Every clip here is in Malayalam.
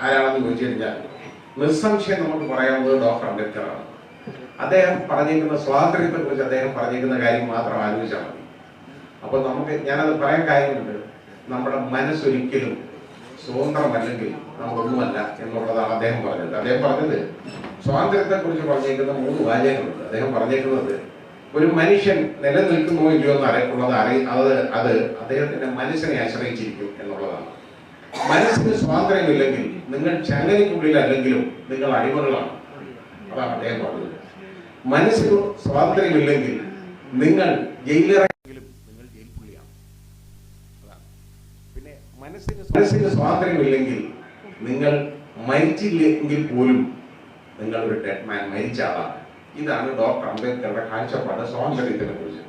ആരാണെന്ന് ചോദിച്ചു കഴിഞ്ഞാൽ നിസ്സംശയം നമുക്ക് പറയാവുന്നത് ഡോക്ടർ അംബേദ്കറാണ്. അദ്ദേഹം പറഞ്ഞിരിക്കുന്ന സ്വാതന്ത്ര്യത്തെ കുറിച്ച് അദ്ദേഹം പറഞ്ഞിരിക്കുന്ന കാര്യം മാത്രം ആലോചിച്ചാൽ മതി. അപ്പൊ നമുക്ക് ഞാനത് പറയാൻ കാര്യമുണ്ട്. നമ്മുടെ മനസ്സൊരിക്കലും സ്വതന്ത്രമല്ലെങ്കിൽ നമ്മളൊന്നുമല്ല എന്നുള്ളതാണ് അദ്ദേഹം പറഞ്ഞത്. അദ്ദേഹം പറഞ്ഞത് സ്വാതന്ത്ര്യത്തെ കുറിച്ച് പറഞ്ഞേക്കുന്ന മൂന്ന് വാചകങ്ങളുണ്ട് അദ്ദേഹം പറഞ്ഞേക്കുന്നത് ഒരു മനുഷ്യൻ നിലനിൽക്കുന്നോ ഇല്ലയോ എന്ന് അറിയുള്ളത് അറി അത് അത് അദ്ദേഹത്തിന്റെ മനസ്സിനെ ആശ്രയിച്ചിരിക്കും എന്നുള്ളതാണ്. മനസ്സിന് സ്വാതന്ത്ര്യമില്ലെങ്കിൽ നിങ്ങൾ ചങ്ങലയ്ക്കുള്ളിൽ അല്ലെങ്കിലും നിങ്ങൾ അടിമകളാണ്. അതാണ് അദ്ദേഹം പറഞ്ഞത്. മനസ്സിന് സ്വാതന്ത്ര്യമില്ലെങ്കിൽ നിങ്ങൾ ജയിലിറങ്ങിയെങ്കിലും മനസ്സിന് സ്വാതന്ത്ര്യമില്ലെങ്കിൽ നിങ്ങൾ മരിച്ചില്ലെങ്കിൽ പോലും നിങ്ങൾ ഒരു ഡെഡ് മാൻ മരിച്ച ആളാണ് ഇതാണ് ഡോക്ടർ അംബേദ്കറുടെ കാഴ്ചപ്പാട് സ്വാതന്ത്ര്യത്തിനെ കുറിച്ച്.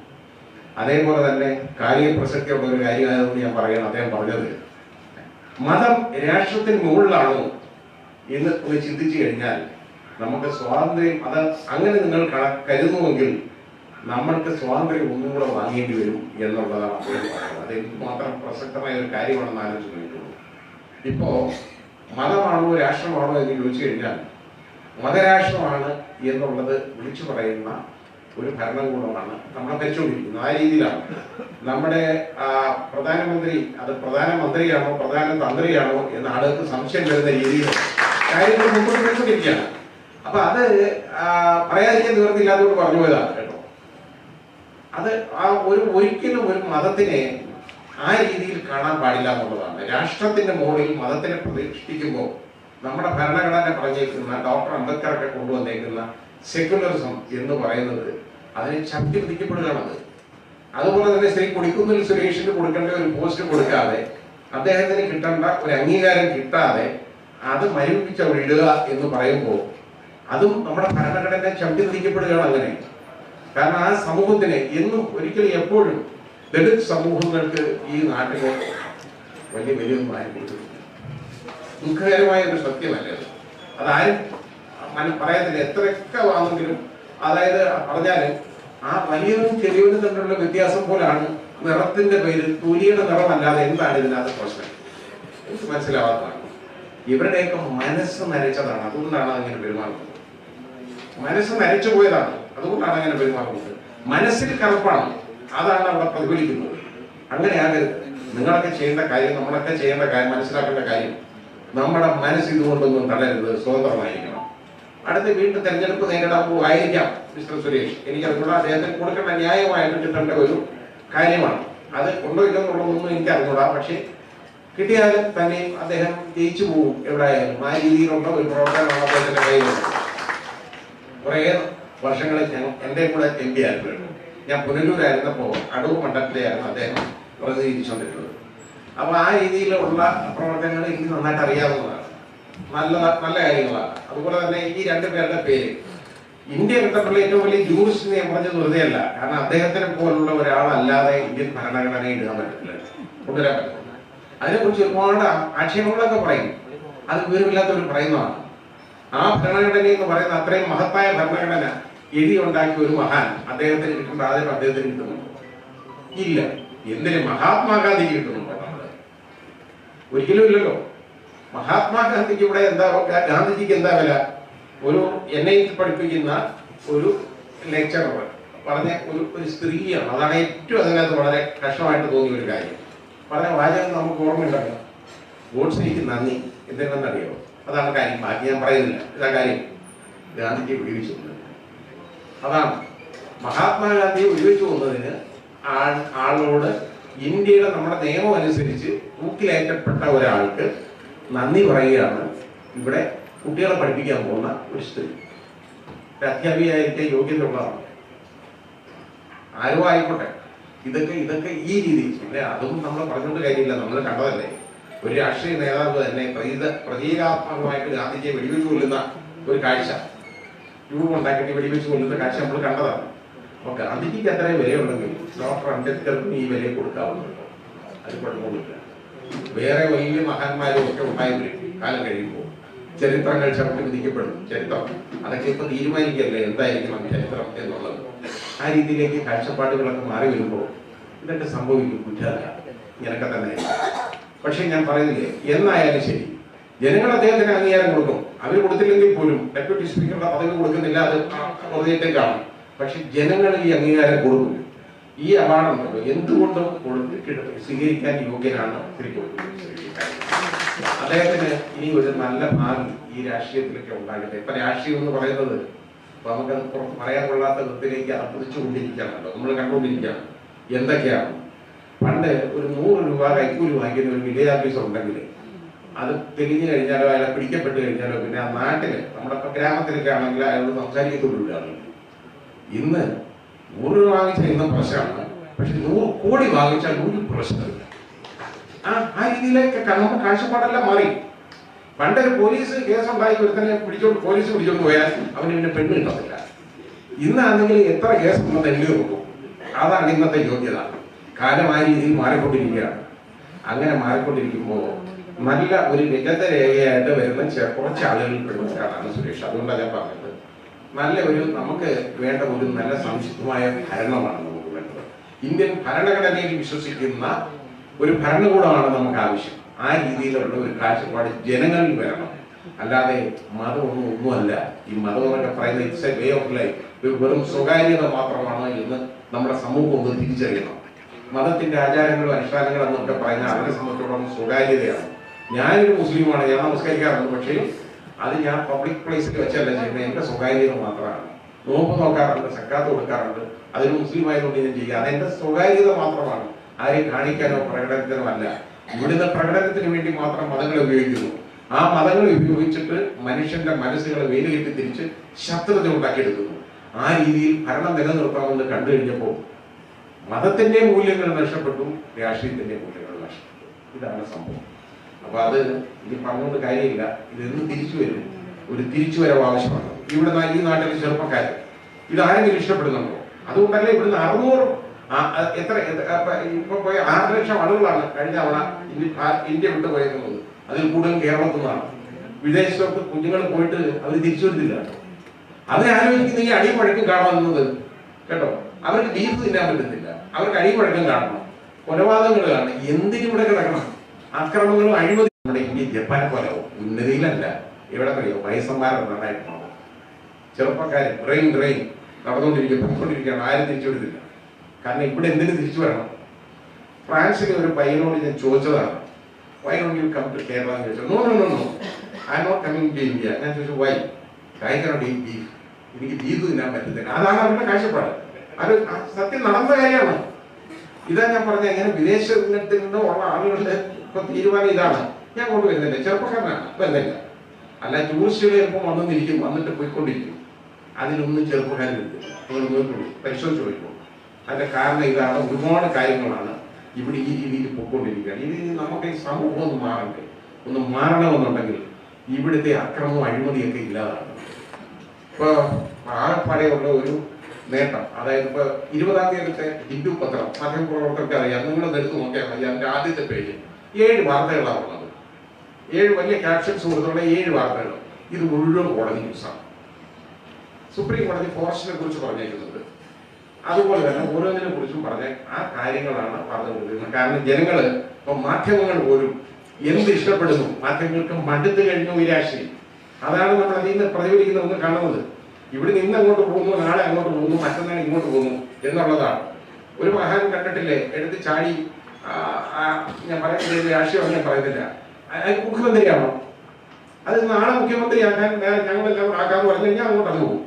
അതേപോലെ തന്നെ കാര്യപ്രസക്തിയുള്ള ഒരു കാര്യമായതുകൊണ്ട് ഞാൻ പറയണം അദ്ദേഹം പറഞ്ഞത്. മതം രാഷ്ട്രത്തിന് മുകളിലാണോ എന്ന് ചിന്തിച്ചു കഴിഞ്ഞാൽ നമുക്ക് സ്വാതന്ത്ര്യം അത് അങ്ങനെ നിങ്ങൾ കരുതുന്നുവെങ്കിൽ നമ്മൾക്ക് സ്വാതന്ത്ര്യം ഒന്നും കൂടെ വാങ്ങേണ്ടി വരും എന്നുള്ളതാണ് അദ്ദേഹം പറയുന്നത്. അത് മാത്രം പ്രസക്തമായ ഒരു കാര്യമാണെന്ന് ആലോചിച്ച് നോക്കിയിട്ടുള്ളൂ ഇപ്പോ മതമാണോ രാഷ്ട്രമാണോ എന്ന് ചോദിച്ചു കഴിഞ്ഞാൽ മതരാഷ്ട്രമാണ് എന്നുള്ളത് വിളിച്ചു പറയുന്ന ഒരു ഭരണകൂടമാണ് നമ്മളെ ഭരിച്ചുകൊണ്ടിരിക്കുന്നത് ആ രീതിയിലാണ്. നമ്മുടെ പ്രധാനമന്ത്രി അത് പ്രധാനമന്ത്രിയാണോ പ്രധാന തന്ത്രിയാണോ എന്ന് ആളുകൾക്ക് സംശയം വരുന്ന രീതിയിൽ കാര്യങ്ങൾ മുമ്പോട്ട് പോയിക്കൊണ്ടിരിക്കുകയാണ് അപ്പൊ അത് പറയാതിരിക്കാൻ നിവൃത്തിയില്ലാത്തതുകൊണ്ട് പറഞ്ഞു പോയതാണ് കേട്ടോ. അത് ആ ഒരു ഒരിക്കലും ഒരു മതത്തിനെ ആ രീതിയിൽ കാണാൻ പാടില്ല എന്നുള്ളതാണ്. രാഷ്ട്രത്തിന്റെ മുകളിൽ മതത്തിനെ പ്രതിഷ്ഠിക്കുമ്പോൾ നമ്മുടെ ഭരണഘടന പറഞ്ഞേക്കുന്ന ഡോക്ടർ അംബേദ്കറൊക്കെ കൊണ്ടുവന്നേക്കുന്ന സെക്യുലറിസം എന്ന് പറയുന്നത് അതിനെ ശക്തി പിടിക്കപ്പെടുകയാണത് അതുപോലെ തന്നെ ശ്രീ കൊടിക്കുന്നിൽ സുരേഷിന് കൊടുക്കേണ്ട ഒരു പോസ്റ്റ് കൊടുക്കാതെ അദ്ദേഹത്തിന് കിട്ടേണ്ട ഒരു അംഗീകാരം കിട്ടാതെ അത് മരവിപ്പിച്ച് അവിടെ ഇടുക എന്ന് പറയുമ്പോൾ അതും നമ്മുടെ ഭരണഘടന ശക്തി പിടിക്കപ്പെടുകയാണ് അങ്ങനെ. കാരണം ആ സമൂഹത്തിന് എന്നും ഒരിക്കലും എപ്പോഴും ദളിത് സമൂഹങ്ങൾക്ക് ഈ നാട്ടിൽ വലിയ വലിയ ദുഃഖകരമായ ഒരു സത്യമല്ല അത്? അതാരും പറയത്തില്ല എത്രയൊക്കെ വാങ്ങെങ്കിലും അതായത് പറഞ്ഞാലും ആ വലിയവരും ചെറിയവരും തമ്മിലുള്ള വ്യത്യാസം പോലാണ് നിറത്തിന്റെ പേരിൽ തൊലിയുടെ നിറമല്ലാതെ എന്താണ് ഇതിനകത്ത് പ്രശ്നം? എനിക്ക് മനസ്സിലാവാത്തതാണ്. ഇവരുടെയൊക്കെ മനസ്സ് നരച്ചതാണ്. അതുകൊണ്ടാണ് അങ്ങനെ പെരുമാറുന്നത്. മനസ്സ് നരച്ചു പോയതാണ്. അതുകൊണ്ടാണ് അങ്ങനെ പെരുമാറുന്നത്. മനസ്സിൽ കറുപ്പാണ് അതാണ് അവിടെ പ്രതിഫലിക്കുന്നത്. അങ്ങനെ ആകരുത് നിങ്ങളൊക്കെ ചെയ്യേണ്ട കാര്യം നമ്മളൊക്കെ ചെയ്യേണ്ട കാര്യം മനസ്സിലാക്കേണ്ട കാര്യം. നമ്മുടെ മനസ്സ് ഇതുകൊണ്ടൊന്നും തളരരുത് സ്വതന്ത്രമായിരിക്കണം. അടുത്ത വീണ്ടും തെരഞ്ഞെടുപ്പ് നേരിടാൻ ആയിരിക്കാം മിസ്റ്റർ സുരേഷ്. എനിക്ക് അതുകൊണ്ട് അദ്ദേഹത്തിന് കൊടുക്കേണ്ട ന്യായമായിട്ട് കിട്ടേണ്ട ഒരു കാര്യമാണ്. അത് കൊണ്ടോ ഇല്ലെന്നുള്ളതൊന്നും എനിക്ക് അറിഞ്ഞൂടാ പക്ഷേ കിട്ടിയാലും തന്നെ അദ്ദേഹം ജയിച്ചു പോകും എവിടെയായാലും ആ രീതിയിലുള്ള ഒരു പ്രവർത്തനമാണ് അദ്ദേഹത്തിന്റെ കയ്യിലുള്ളത്. കുറേ വർഷങ്ങളിൽ ഞാൻ എന്റെ കൂടെ എം പി ആയിരുന്നു ഞാൻ പുനലൂരായിരുന്നപ്പോൾ അടൂർ മണ്ഡലത്തിലെയായിരുന്നു അദ്ദേഹം പ്രതിനിധീകരിച്ചുകൊണ്ടിരുന്നത്. അപ്പൊ ആ രീതിയിലുള്ള പ്രവർത്തനങ്ങൾ എനിക്ക് നന്നായിട്ട് അറിയാവുന്നതാണ്. നല്ല നല്ല കാര്യങ്ങളാണ്. അതുപോലെ തന്നെ ഈ രണ്ട് പേരുടെ പേര്. ഇന്ത്യ കിട്ടത്തുള്ള ഏറ്റവും വലിയ ജൂറിസ്റ്റ് ഞാൻ പറഞ്ഞത് വെറുതെ അല്ല കാരണം അദ്ദേഹത്തിനെ പോലുള്ള ഒരാളല്ലാതെ ഇന്ത്യൻ ഭരണഘടനയെ ഇടാൻ പറ്റില്ല കൊണ്ടുവരാൻ പറ്റില്ല അതിനെക്കുറിച്ച് ഒരുപാട് ആക്ഷേപങ്ങളൊക്കെ പറയും. അത് വിവരമില്ലാത്തവർ പറയുന്നതാണ്. ആ ഭരണഘടന എന്ന് പറയുന്ന അത്രയും മഹത്തായ ഭരണഘടന എഴുതി ഉണ്ടാക്കിയ ഒരു മഹാൻ അദ്ദേഹത്തിന് കിട്ടുന്ന ആദ്യം അദ്ദേഹത്തിന് കിട്ടുന്നുണ്ടോ ഇല്ല. എന്തിന് മഹാത്മാഗാന്ധിക്ക് കിട്ടുന്നുണ്ടോ? ഒരിക്കലും ഇല്ലല്ലോ. മഹാത്മാഗാന്ധിക്ക് ഇവിടെ എന്താ ഗാന്ധിജിക്ക് എന്താ വില? ഒരു എന്നെ പഠിപ്പിക്കുന്ന ഒരു ലെക്ചറർ പറഞ്ഞ ഒരു ഒരു സ്ത്രീയാണ്. അതാണ് ഏറ്റവും അതിനകത്ത് വളരെ കഷ്ടമായിട്ട് തോന്നിയ ഒരു കാര്യം. പറഞ്ഞ വാചകം നമുക്ക് ഓർമ്മയുണ്ടല്ലോ. ഗോഡ്സേക്ക് നന്ദി. എന്തിനെന്നറിയോ അതാണ് കാര്യം. ബാക്കി ഞാൻ പറയുന്നില്ല. ഇതാ കാര്യം. ഗാന്ധിജി കൊന്നത് അതാണ്. മഹാത്മാഗാന്ധിയെ ഉപയോഗിച്ചു കൊന്നതിന് ആൾ ആളോട് ഇന്ത്യയുടെ നമ്മുടെ നിയമം അനുസരിച്ച് തൂക്കിലേറ്റപ്പെട്ട ഒരാൾക്ക് നന്ദി പറയുകയാണ് ഇവിടെ കുട്ടികളെ പഠിപ്പിക്കാൻ പോകുന്ന ഒരു സ്ത്രീ. അധ്യാപികയായിട്ട് അധ്യാപികയായിരിക്കെ യോഗ്യത ഉള്ളതാണ് ആരോ ആയിക്കോട്ടെ. ഇതൊക്കെ ഇതൊക്കെ ഈ രീതിയിൽ പിന്നെ അതും നമ്മൾ പറഞ്ഞുകൊണ്ട് കാര്യമില്ല. നമ്മൾ കണ്ടതല്ലേ? ഒരു രാഷ്ട്രീയ നേതാവ് തന്നെ പ്രതീത പ്രതീകാത്മകമായിട്ട് ഗാന്ധിജിയെ വെടിവെച്ച് കൊല്ലുന്ന ഒരു കാഴ്ച. രൂപം ഉണ്ടാക്കിയിട്ട് വെടിവെച്ച് കൊല്ലുന്ന കാശ് നമ്മൾ കണ്ടതാണ്. അപ്പൊ ഗാന്ധിജിക്ക് അത്രയും വിലയുണ്ടെങ്കിൽ ഡോക്ടർ അംബേദ്കർക്കും ഈ വില കൊടുക്കാവുന്നുണ്ടോ അത് കുഴപ്പമൊന്നുമില്ല. വേറെ വലിയ മഹാന്മാരും ഒക്കെ ഉണ്ടായിരുന്നു കാലം കഴിയുമ്പോൾ. ചരിത്രങ്ങൾ ചവിട്ടി വിധിക്കപ്പെടും. ചരിത്രം. അതൊക്കെ ഇപ്പൊ തീരുമാനിക്കല്ലേ എന്തായിരിക്കണം ചരിത്രം എന്നുള്ളത്? ആ രീതിയിലേക്ക് കാഴ്ചപ്പാടുകളൊക്കെ മാറി വരുമ്പോൾ ഇതൊക്കെ സംഭവിക്കും കുറ്റമല്ല ഇങ്ങനൊക്കെ തന്നെ പക്ഷെ ഞാൻ പറയുന്നില്ലേ? എന്നായാലും ശരി. ജനങ്ങൾ അദ്ദേഹത്തിന് അംഗീകാരം കൊടുക്കും. അവർ കൊടുത്തില്ലെങ്കിൽ പോലും ഡെപ്യൂട്ടി സ്പീക്കറുടെ പദവി കൊടുക്കുന്നില്ല അത് ഹൃദയത്തേക്കാണ് പക്ഷെ ജനങ്ങൾ ഈ അംഗീകാരം കൊടുക്കുന്നു ഈ അവാർഡുണ്ടല്ലോ എന്തുകൊണ്ടും കൊടുത്തിട്ട് സ്വീകരിക്കാൻ യോഗ്യനാണ് അദ്ദേഹത്തിന് ഇനി ഒരു നല്ല ഭാവി ഈ രാഷ്ട്രീയത്തിലൊക്കെ ഉണ്ടാകട്ടെ. ഇപ്പൊ രാഷ്ട്രീയം എന്ന് പറയുന്നത് നമുക്ക് പറയാൻ കൊള്ളാത്ത വിധത്തിലേക്ക് അർപ്പിച്ചുകൊണ്ടിരിക്കുകയാണല്ലോ നമ്മൾ കണ്ടുകൊണ്ടിരിക്കുകയാണ്. എന്തൊക്കെയാണ്? പണ്ട് ഒരു നൂറ് രൂപ കൈക്കൂലി വാങ്ങിക്കുന്ന ഒരു വില്ലേജ് ഓഫീസർ ഉണ്ടെങ്കിൽ അത് തെളിഞ്ഞു കഴിഞ്ഞാലോ അയാളെ പിടിക്കപ്പെട്ട് കഴിഞ്ഞാലോ പിന്നെ ആ നാട്ടിൽ നമ്മുടെ ഗ്രാമത്തിലൊക്കെ ആണെങ്കിൽ അയാളോട് സംസാരിക്കത്തുള്ളൂ ഇന്ന് നൂറ് രൂപ വാങ്ങിച്ചാൽ ഇന്ന് പ്രശ്നമാണ്. പക്ഷെ നൂറ് കോടി വാങ്ങിച്ചാൽ ഒരു പ്രശ്നമില്ല. ആ ആ രീതിയിലേക്ക് നമുക്ക് കാഴ്ചപ്പാടെല്ലാം മാറി. പണ്ടൊരു പോലീസ് കേസ് ഉണ്ടായി ഒരുത്തനെ പിടിച്ചോണ്ട് പോലീസ് പിടിച്ചോണ്ട് പോയാൽ അവന് പിന്നെ പെണ്ണ് കിട്ടത്തില്ല. ഇന്നാണെങ്കിൽ എത്ര കേസ് ഉണ്ടെന്ന് എഴുതി നോക്കും. അതാണ് ഇന്നത്തെ യോഗ്യത. കാലം ആ രീതിയിൽ മാറിക്കൊണ്ടിരിക്കുകയാണ്. അങ്ങനെ മാറിക്കൊണ്ടിരിക്കുമ്പോൾ നല്ല ഒരു വിഗത രേഖയായിട്ട് വരുന്ന കുറച്ച് ആളുകൾ ഒരാളാണ് സുരേഷ്. അതുകൊണ്ടാണ് ഞാൻ പറഞ്ഞത്. നല്ല ഒരു നമുക്ക് വേണ്ട ഒരു നല്ല സംശുദ്ധമായ ഭരണമാണ് നമുക്ക് വേണ്ടത്. ഇന്ത്യൻ ഭരണഘടനയിൽ വിശ്വസിക്കുന്ന ഒരു ഭരണകൂടമാണ് നമുക്ക് ആവശ്യം. ആ രീതിയിലുള്ള ഒരു കാഴ്ചപ്പാട് ജനങ്ങളിൽ വരണം. അല്ലാതെ മതമൊന്നും ഒന്നുമല്ല. ഈ മതം എന്നൊക്കെ പറയുന്നത് it's a way of life ഒരു വെറും സ്വകാര്യത മാത്രമാണ് എന്ന് നമ്മുടെ സമൂഹം ഒന്ന് തിരിച്ചറിയണം. മതത്തിന്റെ ആചാരങ്ങളും അനുഷ്ഠാനങ്ങളും എന്നൊക്കെ പറയുന്ന അവരെ സംബന്ധിച്ചിടത്തോളം സ്വകാര്യതയാണ്. ഞാനൊരു മുസ്ലിമാണ് ഞാൻ നമസ്കരിക്കാറുണ്ട് പക്ഷേ അത് ഞാൻ പബ്ലിക് പ്ലേസിൽ വെച്ചല്ല ചെയ്യുന്നത്. എന്റെ സ്വകാര്യത മാത്രമാണ്. നോമ്പ് നോക്കാറുണ്ട് സക്കാത്ത് കൊടുക്കാറുണ്ട്. അതൊരു മുസ്ലിം ആയതുകൊണ്ട് ഞാൻ ചെയ്യുക. അതെന്റെ സ്വകാര്യത മാത്രമാണ്. ആരെയും കാണിക്കാനോ പ്രകടനത്തിനോ അല്ല. ഇവിടുന്ന് പ്രകടനത്തിന് വേണ്ടി മാത്രം മതങ്ങളെ ഉപയോഗിക്കുന്നു. ആ മതങ്ങൾ ഉപയോഗിച്ചിട്ട് മനുഷ്യന്റെ മനസ്സുകളെ വേലുകെട്ടി തിരിച്ച് ശത്രുത ഉണ്ടാക്കിയെടുക്കുന്നു. ആ രീതിയിൽ ഭരണം നിലനിർത്താമെന്ന് കണ്ടു കഴിഞ്ഞപ്പോൾ മതത്തിന്റെ മൂല്യങ്ങൾ നഷ്ടപ്പെട്ടു രാഷ്ട്രീയത്തിന്റെ മൂല്യങ്ങൾ നഷ്ടപ്പെട്ടു. ഇതാണ് സംഭവം. അപ്പൊ അത് ഇനി പറഞ്ഞുകൊണ്ട് കാര്യമില്ല. ഇതെന്ന് തിരിച്ചു വരും. ഒരു തിരിച്ചു വരവ് ആവശ്യമാണ്. ഇവിടെ ഈ നാട്ടിലെ ചെറുപ്പക്കാർ ഇത് ആരെങ്കിലും ഇഷ്ടപ്പെടുന്നുണ്ടോ? അതുകൊണ്ടല്ലേ ഇവിടുന്ന് അറുന്നൂറ് എത്ര ഇപ്പൊ പോയ ആറ് ലക്ഷം ആളുകളാണ് കഴിഞ്ഞ തവണ ഇന്ത്യ വിട്ടു പോയിരുന്നത് അതിൽ കൂടുതൽ കേരളത്തിൽ നിന്നാണ്. വിദേശത്തൊക്കെ കുഞ്ഞുങ്ങൾ പോയിട്ട് അവർ തിരിച്ചു വരുന്നില്ല. അതിനെ ആലോചിക്കുന്ന ഈ അടിമഴക്കം കാണുന്നത് കേട്ടോ? അവർക്ക് ബീഫ് തിന്നാൻ പറ്റുന്നില്ല അവർക്ക് അടിമഴക്കം കാണണം. കൊലപാതകങ്ങൾ കാണണം എന്തിനും ഇവിടെ കിടക്കണം. അക്രമങ്ങളും അഴിമതി നമ്മുടെ ഇന്ത്യ ജപ്പാൻ പോലെ ഉന്നതിയിലല്ല. എവിടെ അറിയോ? വയസ്സന്മാരെ നന്നായിട്ടുണ്ടാവും ചെറുപ്പക്കാരൻ ബ്രെയിൻ ബ്രെയിൻ നടന്നുകൊണ്ടിരിക്കുക പോയിക്കൊണ്ടിരിക്കുകയാണ്. ആരും തിരിച്ചു വിടുന്നില്ല കാരണം ഇവിടെ എന്തിനു തിരിച്ചു വരണം? ഫ്രാൻസിലെ ഒരു പയ്യനോട് ഞാൻ ചോദിച്ചതാണ്. Why you come to Kerala എന്ന് ചോദിച്ചു no no no no I not coming to India ഞാൻ ചോദിച്ചു വൈ ഐ ഈ ബീഫ് എനിക്ക് ബീഫ് തിന്നാൻ പറ്റുന്നില്ല അതാണ് അവരുടെ കാഴ്ചപ്പാട്. അത് സത്യം നടന്ന കാര്യമാണ്. ഇതാ ഞാൻ പറഞ്ഞ എങ്ങനെ വിദേശത്തിൽ നിന്ന് ഉള്ള ആളുകളുടെ ഇപ്പൊ തീരുമാനം ഇതാണ്. ഞാൻ കൊണ്ടുവരുന്നില്ല. ചെറുപ്പക്കാരനാണ്. ബന്ധമില്ല അല്ല ടൂറിസ്റ്റുകൾ ചിലപ്പോൾ വന്നിരിക്കും. വന്നിട്ട് പോയിക്കൊണ്ടിരിക്കും. അതിനൊന്നും ചെറുപ്പക്കാരില്ല പരിശോധിച്ച് നോക്കുള്ളൂ അതിന്റെ കാരണം ഇതാണ്. ഒരുപാട് കാര്യങ്ങളാണ് ഇവിടെ ഈ രീതിയിൽ പോയിക്കൊണ്ടിരിക്കുകയാണ്. ഇത് നമുക്ക് ഈ സമൂഹം ഒന്ന് മാറണ്ടേ? ഒന്ന് മാറണമെന്നുണ്ടെങ്കിൽ ഇവിടുത്തെ അക്രമവും അഴിമതിയൊക്കെ ഇല്ലാതാണ് ഇപ്പൊ ആകപ്പാടെയുള്ള ഒരു നേട്ടം. അതായത് ഇപ്പൊ ഇരുപതാം തീയതിത്തെ ഹിന്ദു പത്രം മാധ്യമപ്രവർത്തകർക്ക് അറിയാം. നിങ്ങൾ എടുത്ത് നോക്കിയാൽ മതി അതിന്റെ ആദ്യത്തെ പേജ്. ഏഴ് വാർത്തകളാണ് ഉള്ളത്. ഏഴ് വലിയ ക്യാപ്ഷൻസ് കൊടുത്തുള്ള ഏഴ് വാർത്തകൾ. ഇത് മുഴുവൻ കോടതി ന്യൂസാണ്. സുപ്രീം കോടതി ഫോറസ്റ്റിനെ കുറിച്ച് പറഞ്ഞേക്കുന്നത് അതുപോലെ തന്നെ ഓരോന്നിനെ കുറിച്ചും പറഞ്ഞ ആ കാര്യങ്ങളാണ് പറഞ്ഞു കൊണ്ടിരുന്നത് കാരണം ജനങ്ങൾ ഇപ്പൊ മാധ്യമങ്ങൾ പോലും എന്ത് ഇഷ്ടപ്പെടുന്നു? മാധ്യമങ്ങൾക്ക് മടുത്തു കഴിഞ്ഞു ഈ അതാണ് നമ്മൾ അതിൽ നിന്ന് പ്രതിഫലിക്കുന്ന ഒന്ന് കാണുന്നത്. ഇവിടെ നിന്ന് അങ്ങോട്ട് പോകുന്നു? നാളെ അങ്ങോട്ട് പോകുന്നു? മറ്റന്നാൾ ഇങ്ങോട്ട് പോകുന്നു? എന്നുള്ളതാണ്. ഒരു മഹാൻ കണ്ടിട്ടില്ലേ? എടുത്ത് ചാടി ഞാൻ പറയുന്നില്ല രാഷ്ട്രീയം ഞാൻ പറയുന്നില്ല മുഖ്യമന്ത്രിയാണോ? അത് നാളെ മുഖ്യമന്ത്രിയാക്കാൻ ഞങ്ങളെല്ലാം ആക്കാന്ന് പറഞ്ഞു കഴിഞ്ഞാൽ അങ്ങോട്ട് അത് പോകും.